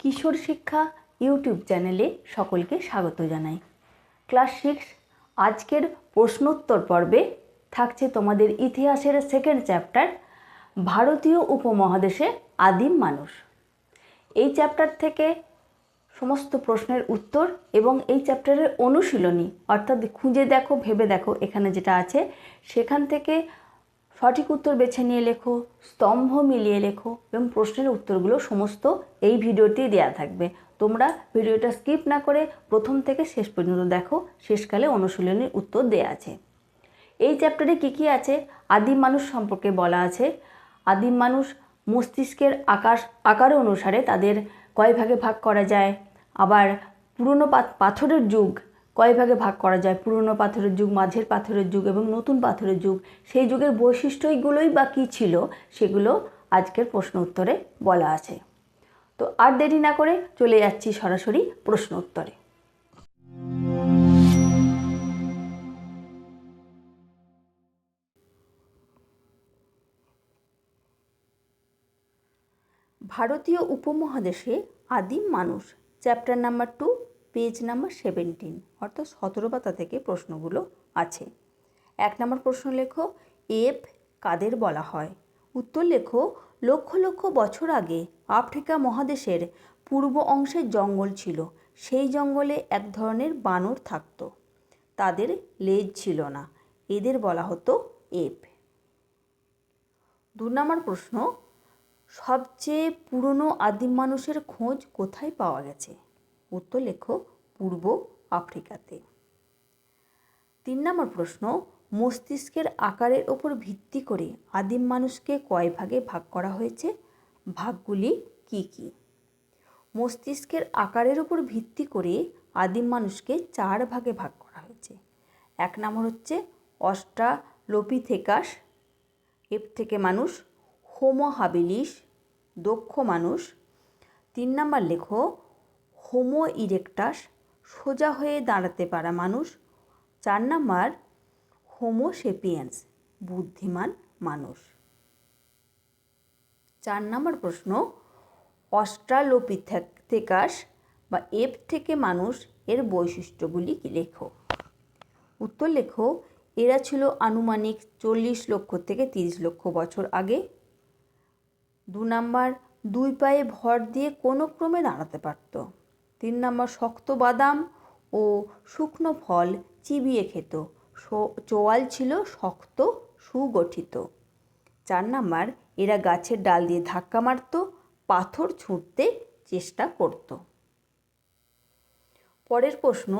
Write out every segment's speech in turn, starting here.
কিশোর শিক্ষা ইউটিউব চ্যানেলে সকলকে স্বাগত জানাই। ক্লাস সিক্স, আজকের প্রশ্নোত্তর পর্বে থাকছে তোমাদের ইতিহাসের সেকেন্ড চ্যাপ্টার ভারতীয় উপমহাদেশে আদিম মানুষ। এই চ্যাপ্টার থেকে সমস্ত প্রশ্নের উত্তর এবং এই চ্যাপ্টারের অনুশীলনী, অর্থাৎ খুঁজে দেখো, ভেবে দেখো, এখানে যেটা আছে, সেখান থেকে সঠিক উত্তর বেছে নিয়ে লেখো, স্তম্ভ মিলিয়ে লেখো এবং প্রশ্নের উত্তরগুলো সমস্ত এই ভিডিওতেই দেওয়া থাকবে। তোমরা ভিডিওটা স্কিপ না করে প্রথম থেকে শেষ পর্যন্ত দেখো, শেষকালে অনুশীলনীর উত্তর দেওয়া আছে। এই চ্যাপ্টারে কী কী আছে? আদিম মানুষ সম্পর্কে বলা আছে। আদিম মানুষ মস্তিষ্কের আকার আকার অনুসারে তাদের কয় ভাগে ভাগ করা যায়? আবার পুরনো পাথরের যুগ কয় ভাগে ভাগ করা যায়? পুরনো পাথরের যুগ, মাঝের পাথরের যুগ এবং নতুন পাথরের যুগ। সেই যুগের বৈশিষ্ট্যগুলোই বা কী ছিল সেগুলো আজকের প্রশ্ন উত্তরে বলা আছে। তো আর দেরি না করে চলে যাচ্ছি সরাসরি প্রশ্ন উত্তরে। ভারতীয় উপমহাদেশে আদিম মানুষ chapter number two page number seventeen, অর্থাৎ সতেরো পাতা থেকে প্রশ্নগুলো আছে। এক নম্বর প্রশ্ন লেখো, এফ কাদের বলা হয়? উত্তর লেখো, লক্ষ লক্ষ বছর আগে আফ্রিকা মহাদেশের পূর্ব অংশের জঙ্গল ছিল, সেই জঙ্গলে এক ধরনের বানর থাকতো। তাদের লেজ ছিল না, এদের বলা হতো এপ দু নম্বর প্রশ্ন, সবচেয়ে পুরনো আদিম মানুষের খোঁজ কোথায় পাওয়া গেছে? উত্তর লেখো পূর্ব আফ্রিকাতে। তিন নম্বর প্রশ্ন, মস্তিষ্কের আকারের ওপর ভিত্তি করে আদিম মানুষকে কয় ভাগে ভাগ করা হয়েছে? ভাগগুলি কি কি? মস্তিষ্কের আকারের ওপর ভিত্তি করে আদিম মানুষকে চার ভাগে ভাগ করা হয়েছে। এক নম্বর হচ্ছে, অস্ট্রালোপিথেকাস এর থেকে মানুষ, হোমো হাবিলিস, দক্ষ মানুষ। তিন নম্বর লেখো হোমো ইরেকটাস সোজা হয়ে দাঁড়াতে পারা মানুষ। চার নাম্বার, হোমো সেপিয়েন্স, বুদ্ধিমান মানুষ। চার নাম্বার প্রশ্ন, অস্ট্রালোপিথেকাস বা এপ থেকে মানুষ এর বৈশিষ্ট্যগুলি লেখো? উত্তর লেখো, এরা ছিল আনুমানিক চল্লিশ লক্ষ থেকে তিরিশ লক্ষ বছর আগে। দু নাম্বার, দুই পায়ে ভর দিয়ে কোনো ক্রমে দাঁড়াতে পারত। তিন নম্বর, শক্ত বাদাম ও শুকনো ফল চিবিয়ে খেত। চোয়াল ছিল শক্ত, সুগঠিত। চার নাম্বার, এরা গাছের ডাল দিয়ে ধাক্কা মারত, পাথর ছুঁড়তে চেষ্টা করত। পরের প্রশ্ন,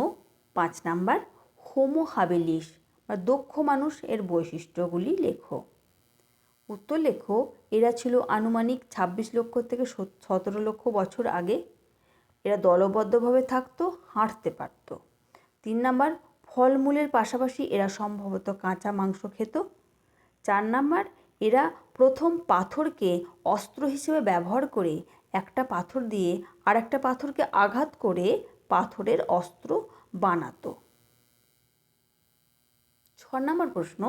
পাঁচ নাম্বার, হোমো হাবেলিস বা দক্ষ মানুষ এর বৈশিষ্ট্যগুলি লেখো। উত্তর লেখো, এরা ছিল আনুমানিক ছাব্বিশ লক্ষ থেকে সতেরো লক্ষ বছর আগে এরা দলবদ্ধভাবে থাকতো, হাঁটতে পারত। তিন নাম্বার, ফলমূলের পাশাপাশি এরা সম্ভবত কাঁচা মাংস খেত। চার নাম্বার, এরা প্রথম পাথরকে অস্ত্র হিসেবে ব্যবহার করে একটা পাথর দিয়ে আর একটা পাথরকে আঘাত করে পাথরের অস্ত্র বানাতো। ছ নম্বর প্রশ্ন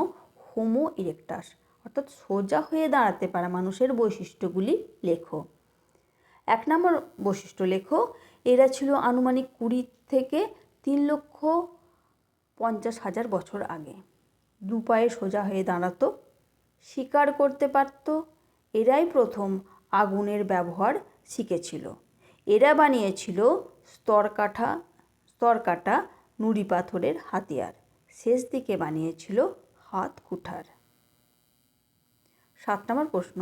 হোমো ইরেকটাস অর্থাৎ সোজা হয়ে দাঁড়াতে পারা মানুষের বৈশিষ্ট্যগুলি লেখো। এক নম্বর বৈশিষ্ট্য লেখো, এরা ছিল আনুমানিক কুড়ি থেকে তিন লক্ষ পঞ্চাশ হাজার বছর আগে। দু পায়ে সোজা হয়ে দাঁড়াতো, শিকার করতে পারত, এরাই প্রথম আগুনের ব্যবহার শিখেছিল। এরা বানিয়েছিল স্তরকাঠা, স্তরকাটা নুড়ি পাথরের হাতিয়ার, শেষ দিকে বানিয়েছিল হাত কুঠার। সাত নম্বর প্রশ্ন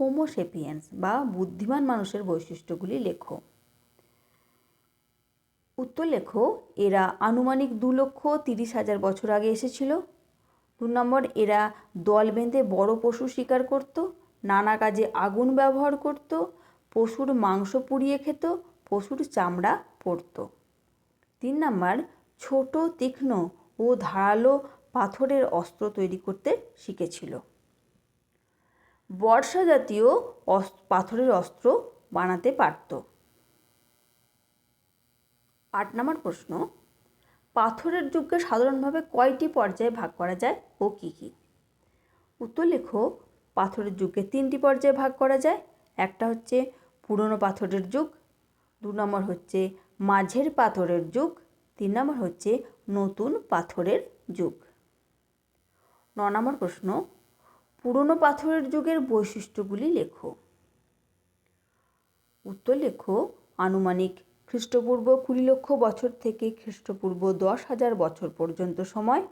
হোমোসেপিয়েন্স বা বুদ্ধিমান মানুষের বৈশিষ্ট্যগুলি লেখো। উত্তর লেখো, এরা আনুমানিক দু লক্ষ তিরিশ হাজার বছর আগে এসেছিল। দু নম্বর, এরা দল বেঁধে বড় পশু শিকার করত, নানা কাজে আগুন ব্যবহার করত, পশুর মাংস পুড়িয়ে খেত, পশুর চামড়া পরত। তিন নম্বর, ছোট, তীক্ষ্ণ ও ধারালো পাথরের অস্ত্র তৈরি করতে শিখেছিল। বর্ষা জাতীয় পাথরের অস্ত্র বানাতে পারত। আট নম্বর প্রশ্ন, পাথরের যুগকে সাধারণভাবে কয়টি পর্যায়ে ভাগ করা যায় ও কী কী? উত্তর লেখো, পাথরের যুগকে তিনটি পর্যায়ে ভাগ করা যায়। একটা হচ্ছে পুরনো পাথরের যুগ, দু নম্বর হচ্ছে মাঝের পাথরের যুগ, তিন নম্বর হচ্ছে নতুন পাথরের যুগ। ন নম্বর প্রশ্ন পুরনো পাথরের যুগের বৈশিষ্ট্যগুলি লেখো। উত্তর লেখো, আনুমানিক খ্রিস্টপূর্ব কুড়ি লক্ষ বছর থেকে খ্রিস্টপূর্ব দশ হাজার বছর পর্যন্ত সময়।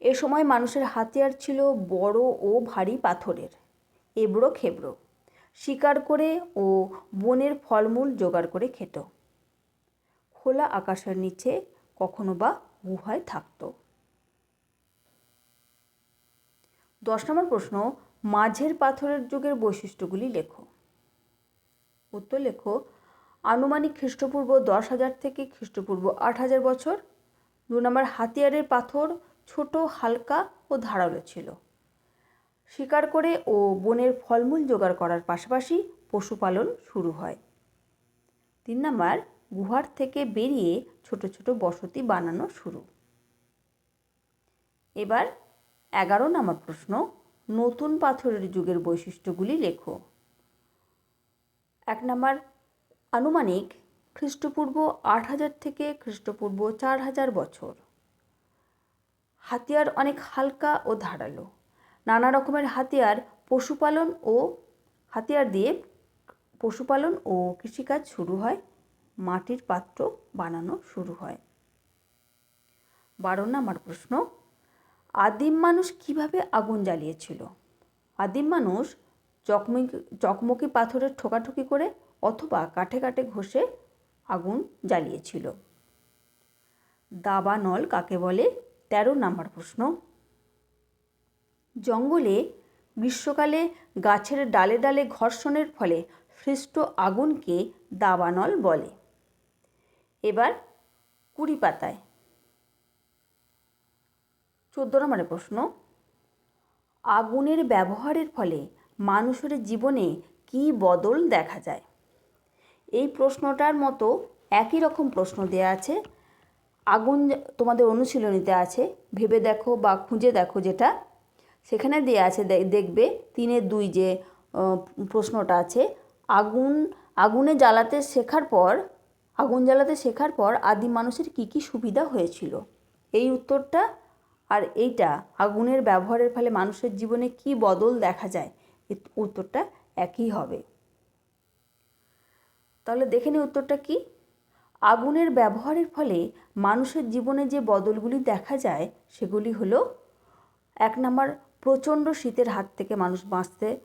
এ সময় মানুষের হাতিয়ার ছিল বড় ও ভারী পাথরের, এবড়ো খেবড়ো। শিকার করে ও বনের ফলমূল জোগাড় করে খেত। খোলা আকাশের নিচে কখনো বা গুহায় থাকতো। দশ নম্বর প্রশ্ন, মাঝের পাথরের যুগের বৈশিষ্ট্যগুলি লেখো। উত্তর লেখো, আনুমানিক খ্রিস্টপূর্ব দশ হাজার থেকে খ্রিস্টপূর্ব আট হাজার বছর। দু নম্বর, হাতিয়ারের পাথর ছোট, হালকা ও ধারালো ছিল। শিকার করে ও বনের ফলমূল জোগাড় করার পাশাপাশি পশুপালন শুরু হয়। তিন নম্বর, গুহার থেকে বেরিয়ে ছোট ছোট বসতি বানানো শুরু। এবার এগারো নম্বর প্রশ্ন, নতুন পাথরের যুগের বৈশিষ্ট্যগুলি লেখো। এক নম্বর, আনুমানিক খ্রিস্টপূর্ব আট হাজার থেকে খ্রিস্টপূর্ব চার হাজার বছর। হাতিয়ার অনেক হালকা ও ধারালো। নানা রকমের হাতিয়ার পশুপালন ও, হাতিয়ার দিয়ে পশুপালন ও কৃষিকাজ শুরু হয়, মাটির পাত্র বানানো শুরু হয়। বারো নম্বর প্রশ্ন আদিম মানুষ কীভাবে আগুন জ্বালিয়েছিল? আদিম মানুষ চকমকি চকমকি পাথরের ঠোকাঠুকি করে অথবা কাঠে কাঠে ঘষে আগুন জ্বালিয়েছিল। দাবানল কাকে বলে? তেরো নম্বর প্রশ্ন। জঙ্গলে গ্রীষ্মকালে গাছের ডালে ডালে ঘর্ষণের ফলে সৃষ্ট আগুনকে দাবানল বলে। এবার কুড়ি পাতায় চোদ্দ নম্বরের প্রশ্ন। আগুনের ব্যবহারের ফলে মানুষের জীবনে কী বদল দেখা যায়? এই প্রশ্নটার মতো একই রকম প্রশ্ন দেওয়া আছে। আগুন তোমাদের অনুশীলনীতে আছে, ভেবে দেখো বা খুঁজে দেখো যেটা। সেখানে দেওয়া আছে দেখবে তিনের দুই যে প্রশ্নটা আছে, আগুন, আগুনে জ্বালাতে শেখার পর, আগুন জ্বালাতে শেখার পর আদিম মানুষের কী কী সুবিধা হয়েছিল? এই উত্তরটা আর এইটা আগুনের ব্যবহারের ফলে মানুষের জীবনে কি বদল দেখা যায়? উত্তরটা একই হবে। তাহলে দেখে নিই উত্তরটা কি? আগুনের ব্যবহারের ফলে মানুষের জীবনে যে বদলগুলি দেখা যায়, সেগুলি হলো এক নম্বর প্রচণ্ড শীতের হাত থেকে মানুষ বাঁচতে,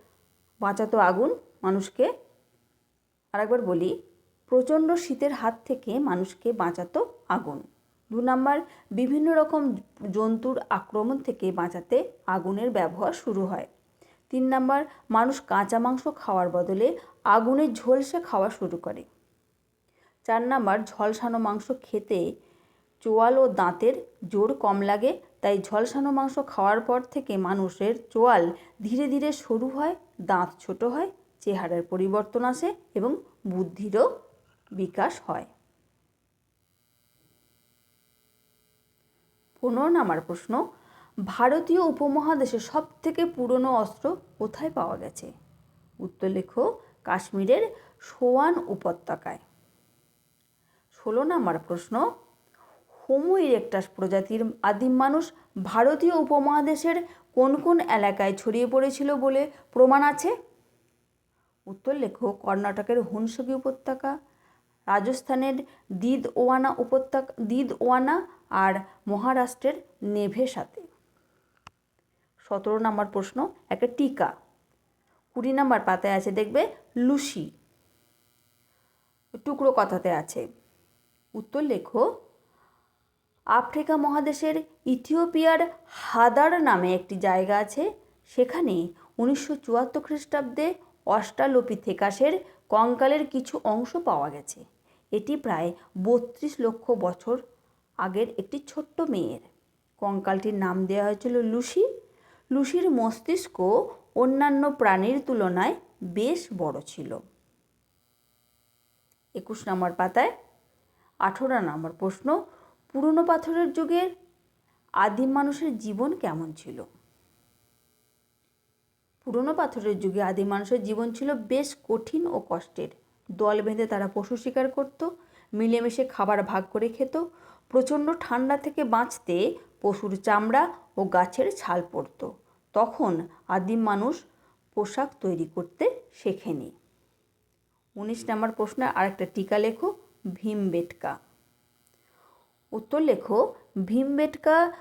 বাঁচাতো আগুন মানুষকে। আরেকবার বলি, প্রচণ্ড শীতের হাত থেকে মানুষকে বাঁচাতো আগুন। দু নম্বর, বিভিন্ন রকম জন্তুর আক্রমণ থেকে বাঁচাতে আগুনের ব্যবহার শুরু হয়। তিন নম্বর, মানুষ কাঁচা মাংস খাওয়ার বদলে আগুনের ঝলসে খাওয়া শুরু করে। চার নাম্বার, ঝলসানো মাংস খেতে চোয়াল ও দাঁতের জোর কম লাগে, তাই ঝলসানো মাংস খাওয়ার পর থেকে মানুষের চোয়াল ধীরে ধীরে সরু হয়, দাঁত ছোট হয়, চেহারার পরিবর্তন আসে এবং বুদ্ধিরও বিকাশ হয়। পনেরো নাম্বার প্রশ্ন, ভারতীয় উপমহাদেশে সব থেকে পুরনো অস্ত্র কোথায় পাওয়া গেছে? উত্তর লেখো, কাশ্মীরের সোয়ান উপত্যকায়। ষোলো নাম্বার প্রশ্ন হোমো ইরেক্টাস প্রজাতির আদিম মানুষ ভারতীয় উপমহাদেশের কোন কোন এলাকায় ছড়িয়ে পড়েছিল বলে প্রমাণ আছে? উত্তর লেখো, কর্ণাটকের হুনসগি উপত্যকা, রাজস্থানের দিদ ওয়ানা উপত্যকা দিদ ওয়ানা আর মহারাষ্ট্রের নেভে সাথে। সতেরো নম্বর প্রশ্ন, একটা টিকা। কুড়ি নম্বর পাতায় আছে, দেখবে লুসি। টুকরো কথাতে আছে। উত্তর লেখো, আফ্রিকা মহাদেশের ইথিওপিয়ার হাদার নামে একটি জায়গা আছে। সেখানে উনিশশো চুয়াত্তর খ্রিস্টাব্দে অষ্টালোপিথেকাসের কঙ্কালের কিছু অংশ পাওয়া গেছে। এটি প্রায় বত্রিশ লক্ষ বছর আগের একটি ছোট্ট মেয়ের। কঙ্কালটির নাম দেওয়া হয়েছিল লুসি। লুসির মস্তিষ্ক অন্যান্য প্রাণীর তুলনায় বেশ বড় ছিল। একুশ নম্বর পাতায়, আঠেরো নম্বর প্রশ্ন, পুরনো পাথরের যুগের আদিম মানুষের জীবন কেমন ছিল? পুরনো পাথরের যুগে আদিম মানুষের জীবন ছিল বেশ কঠিন ও কষ্টের। দল বেঁধে তারা পশু শিকার করত, মিলেমিশে খাবার ভাগ করে খেত প্রচণ্ড ঠান্ডা থেকে বাঁচতে পশুর চামড়া ও গাছের ছাল পড়তো। তখন আদিম মানুষ পোশাক তৈরি করতে শেখেনি। উনিশ নম্বর প্রশ্নে আরেকটা টিকা লেখো, ভীমবেটকা। উত্তর লেখো, ভীমবেটকা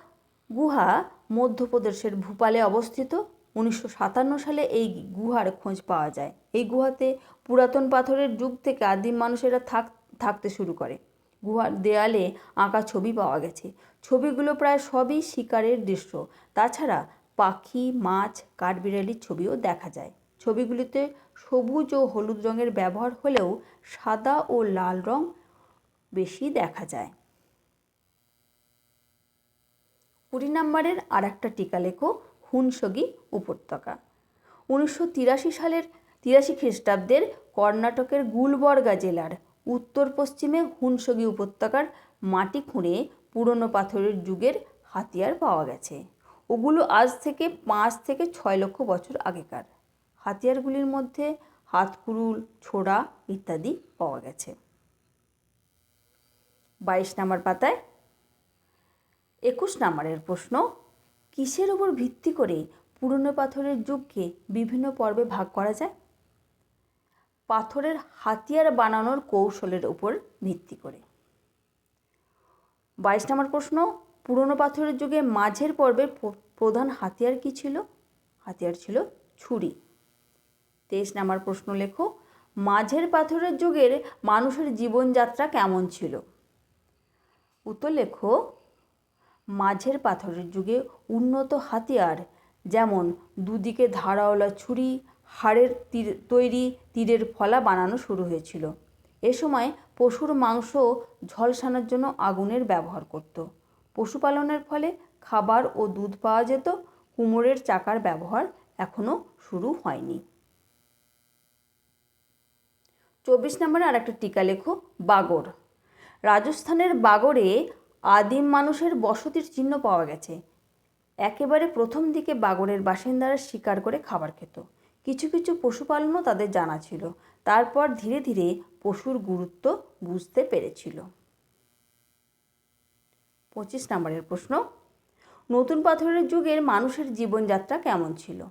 গুহা মধ্যপ্রদেশের ভূপালে অবস্থিত। উনিশশো সাতান্ন সালে এই গুহার খোঁজ পাওয়া যায়। এই গুহাতে পুরাতন পাথরের যুগ থেকে আদিম মানুষেরা থাক, থাকতে শুরু করে। গুহার দেয়ালে আঁকা ছবি পাওয়া গেছে। ছবিগুলো প্রায় সবই শিকারের দৃশ্য। তাছাড়া পাখি, মাছ, কাঠবিড়ালির ছবিও দেখা যায়। ছবিগুলিতে সবুজ ও হলুদ রঙের ব্যবহার হলেও সাদা ও লাল রং বেশি দেখা যায়। কুড়ি নম্বরের আর একটা টিকা লেখো, হুনসগি উপত্যকা। উনিশশো তিরাশি সালের তিরাশি খ্রিস্টাব্দের কর্ণাটকের গুলবর্গা জেলার উত্তর পশ্চিমে হুনসগি উপত্যকার মাটি খুঁড়ে পুরনো পাথরের যুগের হাতিয়ার পাওয়া গেছে। ওগুলো আজ থেকে পাঁচ থেকে ছয় লক্ষ বছর আগেকার। হাতিয়ারগুলির মধ্যে হাতকুড়ুল ছোড়া ইত্যাদি পাওয়া গেছে। বাইশ নাম্বার পাতায়, একুশ নাম্বারের প্রশ্ন, কিসের উপর ভিত্তি করে পুরনো পাথরের যুগকে বিভিন্ন পর্বে ভাগ করা যায়? পাথরের হাতিয়ার বানানোর কৌশলের উপর ভিত্তি করে। বাইশ নম্বর প্রশ্ন, পুরনো পাথরের যুগে মাঝের পর্বের প্রধান হাতিয়ার কী ছিল? হাতিয়ার ছিল ছুরি। তেইশ নাম্বার প্রশ্ন লেখো, মাঝের পাথরের যুগের মানুষের জীবনযাত্রা কেমন ছিল? উত্তর লেখো, মাঝের পাথরের যুগে উন্নত হাতিয়ার যেমন দুদিকে ধারাওয়ালা ছুরি হাড়ের তীর, তৈরি তীরের ফলা বানানো শুরু হয়েছিল। এ সময় পশুর মাংস ঝলসানোর জন্য আগুনের ব্যবহার করত। পশুপালনের ফলে খাবার ও দুধ পাওয়া যেত, কুমোরের চাকার ব্যবহার এখনও শুরু হয়নি। চব্বিশ নম্বরে আর একটা টিকা লেখো, বাগর। রাজস্থানের বাগরে আদিম মানুষের বসতির চিহ্ন পাওয়া গেছে। একেবারে প্রথম দিকে বাগরের বাসিন্দারা শিকার করে খাবার খেত। কিছু কিছু পশুপালনও তাদের জানা ছিল। তারপর ধীরে ধীরে পশুর গুরুত্ব বুঝতে পেরেছিল। পঁচিশ নম্বরের প্রশ্ন, নতুন পাথরের যুগের মানুষের জীবনযাত্রা কেমন ছিল?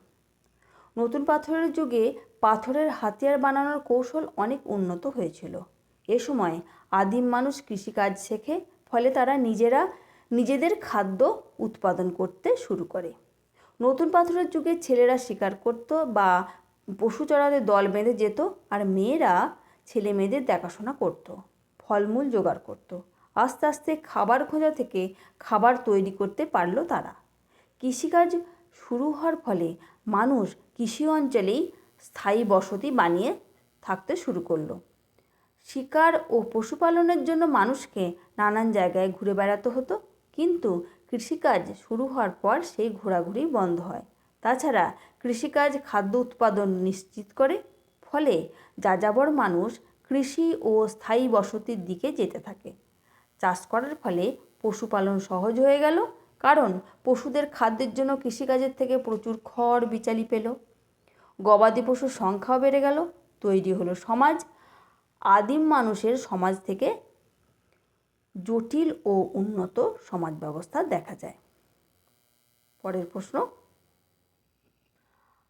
নতুন পাথরের যুগে পাথরের হাতিয়ার বানানোর কৌশল অনেক উন্নত হয়েছিল। এ সময় আদিম মানুষ কৃষিকাজ শেখে, ফলে তারা নিজেরা নিজেদের খাদ্য উৎপাদন করতে শুরু করে। নতুন পাথরের যুগে ছেলেরা শিকার করত বা পশু চড়াতে দল বেঁধে যেত আর মেয়েরা ছেলে মেয়েদের দেখাশোনা করত, ফলমূল জোগাড় করত। আস্তে আস্তে খাবার খোঁজা থেকে খাবার তৈরি করতে পারল তারা। কৃষিকাজ শুরু হওয়ার ফলে মানুষ কৃষি অঞ্চলেই স্থায়ী বসতি বানিয়ে থাকতে শুরু করল। শিকার ও পশুপালনের জন্য মানুষকে নানান জায়গায় ঘুরে বেড়াতে হতো, কিন্তু কৃষিকাজ শুরু হওয়ার পর সেই ঘোরাঘুরি বন্ধ হয়। তাছাড়া কৃষিকাজ খাদ্য উৎপাদন নিশ্চিত করে, ফলে যাযাবর মানুষ কৃষি ও স্থায়ী বসতির দিকে যেতে থাকে। চাষ করার ফলে পশুপালন সহজ হয়ে গেল, কারণ পশুদের খাদ্যের জন্য কৃষিকাজের থেকে প্রচুর খড় বিচালি পেল। গবাদি পশুর সংখ্যাও বেড়ে গেল, তৈরি হলো সমাজ। আদিম মানুষের সমাজ থেকে জটিল ও উন্নত সমাজ ব্যবস্থা দেখা যায়। পরের প্রশ্ন,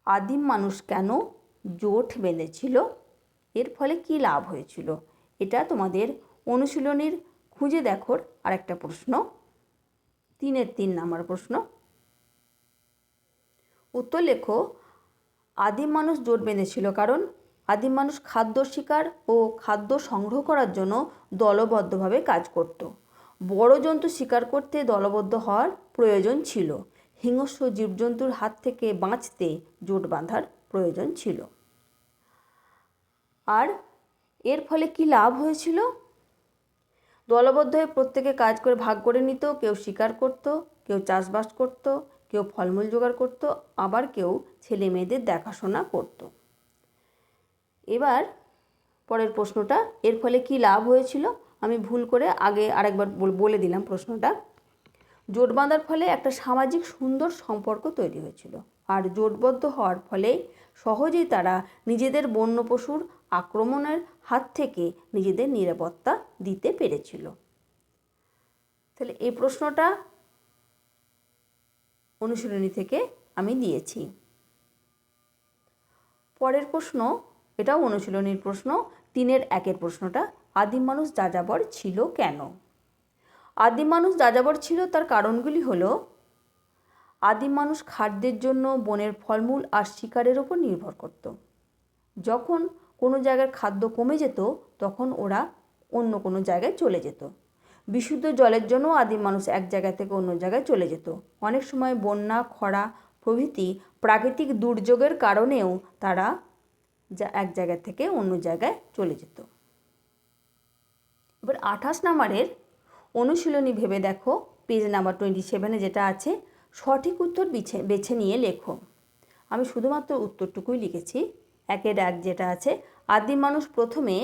আদিম মানুষ কেন জোট বেঁধেছিল? এর ফলে কি লাভ হয়েছিল? এটা তোমাদের অনুশীলনীর খুঁজে দেখোর আরেকটা প্রশ্ন। তিনের তিন নাম্বার প্রশ্ন, উত্তর লেখো, আদিম মানুষ জোট বেঁধেছিল কারণ আদিম মানুষ খাদ্য শিকার ও খাদ্য সংগ্রহ করার জন্য দলবদ্ধভাবে কাজ করত। বড় জন্তু শিকার করতে দলবদ্ধ হওয়ার প্রয়োজন ছিল। হিংস্র জীবজন্তুর হাত থেকে বাঁচতে জোট বাঁধার প্রয়োজন ছিল। আর এর ফলে কি লাভ হয়েছিল? দলবদ্ধ হয়ে প্রত্যেকে কাজ করে ভাগ করে নিত, কেউ শিকার করত, কেউ চাষবাস করত, কেউ ফলমূল জোগাড় করত, আবার কেউ ছেলে মেয়েদের দেখাশোনা করতো। এবার পরের প্রশ্নটা, এর ফলে কি লাভ হয়েছিল? আমি ভুল করে আগে আরেকবার বলে দিলাম প্রশ্নটা। জোট বাঁধার ফলে একটা সামাজিক সুন্দর সম্পর্ক তৈরি হয়েছিল। আর জোটবদ্ধ হওয়ার ফলে সহজেই তারা নিজেদের বন্য পশুর আক্রমণের হাত থেকে নিজেদের নিরাপত্তা দিতে পেরেছিল। তাহলে এই প্রশ্নটা অনুশীলনী থেকে আমি দিয়েছি। পরের প্রশ্ন এটাও অনুশীলনীর প্রশ্ন। তিনের একের প্রশ্নটা, আদিম মানুষ যাযাবর ছিল কেন? আদিম মানুষ যাযাবর ছিল তার কারণগুলি হলো, আদিম মানুষ খাদ্যের জন্য বনের ফলমূল আর শিকারের ওপর নির্ভর করত। যখন কোনো জায়গার খাদ্য কমে যেত, তখন ওরা অন্য কোনো জায়গায় চলে যেত। বিশুদ্ধ জলের জন্য আদিম মানুষ এক জায়গা থেকে অন্য জায়গায় চলে যেত। অনেক সময় বন্যা, খরা প্রভৃতি প্রাকৃতিক দুর্যোগের কারণেও তারা যা এক জায়গা থেকে অন্য জায়গায় চলে যেত। এবার আঠাশ নাম্বারের অনুশীলনী ভেবে দেখো পেজ নাম্বার টোয়েন্টি সেভেনে যেটা আছে, সঠিক উত্তর বেছে বেছে নিয়ে লেখো। আমি শুধুমাত্র উত্তরটুকুই লিখেছি। একের এক যেটা আছে, আদিম মানুষ প্রথমে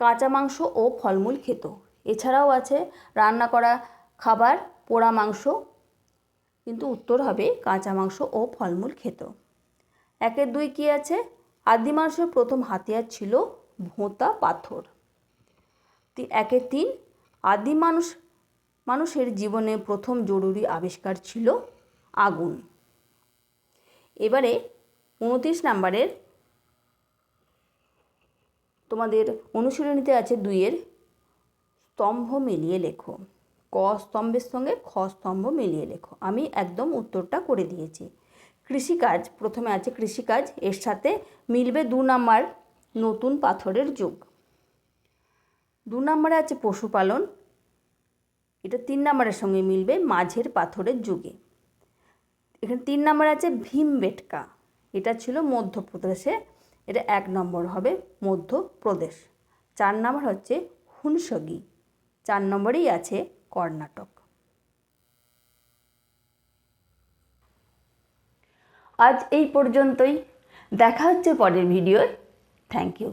কাঁচা মাংস ও ফলমূল খেত। এছাড়াও আছে, রান্না করা খাবার, পোড়া মাংস, কিন্তু উত্তর হবে কাঁচা মাংস ও ফলমূল খেত। একের দুই কী আছে আদি মানুষের প্রথম হাতিয়ার ছিল ভোঁতা পাথর। একের তিন, আদি মানুষ, মানুষের জীবনে প্রথম জরুরি আবিষ্কার ছিল আগুন। এবারে উনত্রিশ নাম্বারের তোমাদের অনুশীলনীতে আছে দুইয়ের স্তম্ভ মিলিয়ে লেখো। ক স্তম্ভের সঙ্গে খ স্তম্ভ মিলিয়ে লেখো। আমি একদম উত্তরটা করে দিয়েছি। কৃষিকাজ, প্রথমে আছে কৃষিকাজ, এর সাথে মিলবে দু নাম্বার নতুন পাথরের যুগ। দু নম্বরে আছে পশুপালন, এটা তিন নম্বরের সঙ্গে মিলবে মাঝের পাথরের যুগে। এখানে তিন নম্বর আছে ভীমবেটকা এটা ছিল মধ্যপ্রদেশে, এটা এক নম্বর হবে মধ্যপ্রদেশ। চার নম্বর হচ্ছে হুনসগি, চার নম্বরেই আছে কর্ণাটক। আজ এই পর্যন্তই। দেখা হচ্ছে পরের ভিডিওয়। Thank you